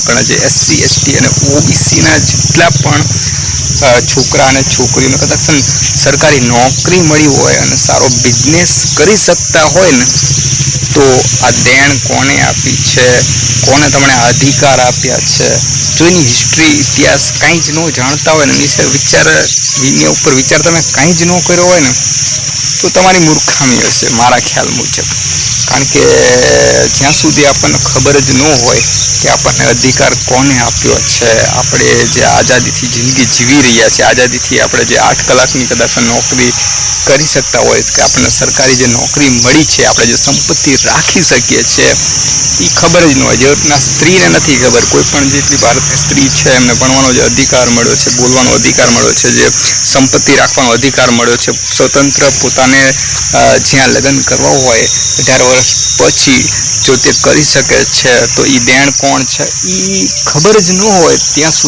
ગણે છે SC ST અને ઓબીસીના જેટલા પણ છોકરા અને છોકરીઓને કદાચ સરકારી નોકરી મળી હોય અને સારો બિઝનેસ કરી શકતા હોય ને, તો આ દેણ કોને આપી છે? કોને તમને અધિકાર આપ્યા છે? જો એની હિસ્ટ્રી ઇતિહાસ કાંઈ જ ન જાણતા હોય ને, એની વિચાર એની ઉપર વિચાર તમે કાંઈ જ ન કર્યો હોય ને તો તમારી મૂર્ખામી હશે, મારા ખ્યાલ મુજબ. કારણ કે જ્યાં સુધી આપણને ખબર જ ન હોય કે આપણને અધિકાર કોને આપ્યો છે, આપણે જે આઝાદીથી જિંદગી જીવી રહ્યા છે આઝાદીથી આપણે જે આઠ કલાકની કદાચ નોકરી કરી શકતા હોય, કે આપણને સરકારી જે નોકરી મળી છે, આપણે જે સંપત્તિ રાખી શકીએ છીએ એ ખબર જ ન હોય. જે સ્ત્રીને નથી ખબર, કોઈ પણ જેટલી ભારતની સ્ત્રી છે, એમને ભણવાનો જે અધિકાર મળ્યો છે, બોલવાનો અધિકાર મળ્યો છે, જે સંપત્તિ રાખવાનો અધિકાર મળ્યો છે, સ્વતંત્ર પોતાને અ, જ્યાં લગ્ન કરવા હોય અઢાર વર્ષ પછી જો તે કરી શકે છે તો એ દેણ કોણ છે? એ ખબર જ ન હોય ત્યાં સુધી